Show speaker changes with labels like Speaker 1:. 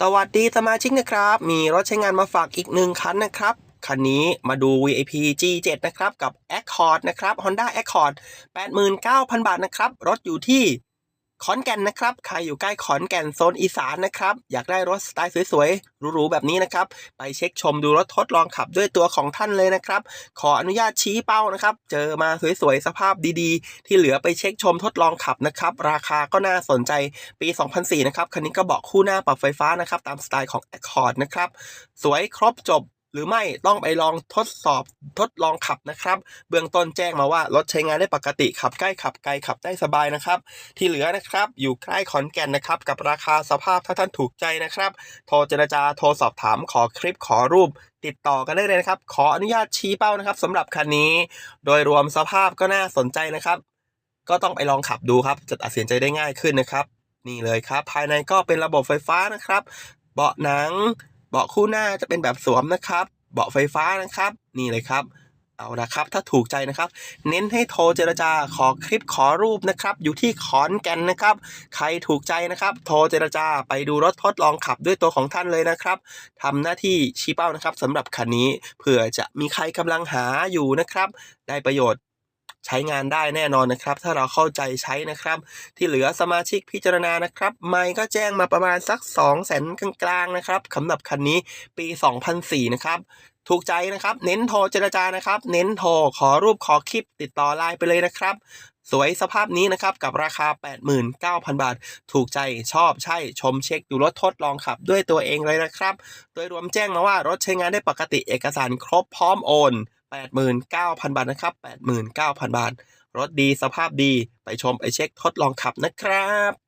Speaker 1: สวัสดีสมาชิกนะครับ มีรถใช้งานมาฝากอีกหนึ่งคันนะครับ คันนี้มาดู VIP G7 นะครับ กับ Accord นะครับ Honda Accord 89,000 บาทนะครับ รถอยู่ที่ ขอนแก่นนะครับ ใครอยู่ใกล้ขอนแก่นโซนอีสานนะครับ อยากได้รถสไตล์สวยๆหรูๆแบบนี้นะครับ ไปเช็คชมดูรถทดลองขับด้วยตัวของท่านเลยนะครับ ขออนุญาตชี้เป้านะครับ เจอมาสวยๆสภาพดีๆ ที่เหลือไปเช็คชมทดลองขับนะครับ ราคาก็น่าสนใจปี 2004 นะครับ คันนี้ก็บาะคู่หน้าปรับไฟฟ้านะครับ ตามสไตล์ของ Accord นะครับ สวยครบจบ หรือไม่ต้องไปลองทดสอบทดลองขับนะครับ เบื้องต้นแจ้งมาว่ารถใช้งานได้ปกติขับใกล้ขับไกลขับได้สบายนะครับ ที่เหลือนะครับอยู่ใกล้ขอนแก่นนะครับ กับราคาสภาพถ้าท่านถูกใจนะครับ โทรเจรจาโทรสอบถามขอคลิปขอรูป ติดต่อกันได้เลยนะครับ ขออนุญาตชี้เป้านะครับสำหรับคันนี้ โดยรวมสภาพก็น่าสนใจนะครับ ก็ต้องไปลองขับดูครับจะตัดสินใจได้ง่ายขึ้นนะครับ นี่เลยครับ ภายในก็เป็นระบบไฟฟ้านะครับ เบาะหนัง เบาะคู่หน้าจะเป็นแบบสวมนะครับ เบาะไฟฟ้านะครับ นี่เลยครับ เอาละครับ ถ้าถูกใจนะครับ เน้นให้โทรเจรจาขอคลิปขอรูปนะครับ อยู่ที่ขอนแก่นนะครับ ใครถูกใจนะครับ โทรเจรจาไปดูรถทดลองขับด้วยตัวของท่านเลยนะครับทำหน้าที่ชี้เป้านะครับสำหรับคันนี้เผื่อจะมีใครกำลังหาอยู่นะครับ ได้ประโยชน์ ใช้งานได้แน่นอนนะครับ ถ้าเราเข้าใจใช้นะครับ ที่เหลือสมาชิกพิจารณานะครับไม่ก็แจ้งมาประมาณสัก 2 0 0แสนกลางๆนะครับสำหรับคันนี้ปี 2004 นะครับถูกใจนะครับ เน้นโทรเจรจานะครับ เน้นโทรขอรูปขอคลิปติดต่อไลน์ไปเลยนะครับ สวยสภาพนี้นะครับ กับราคา 89,000 บาท ถูกใจชอบใช่ชมเช็คดูรถทดลองขับ ด้วยตัวเองเลยนะครับ โดยรวมแจ้งมาว่ารถใช้งานได้ปกติเอกสารครบพร้อมโอน 89,000 บาทนะครับ 89,000 บาท รถดีสภาพดีไปชมไปเช็คทดลองขับนะครับ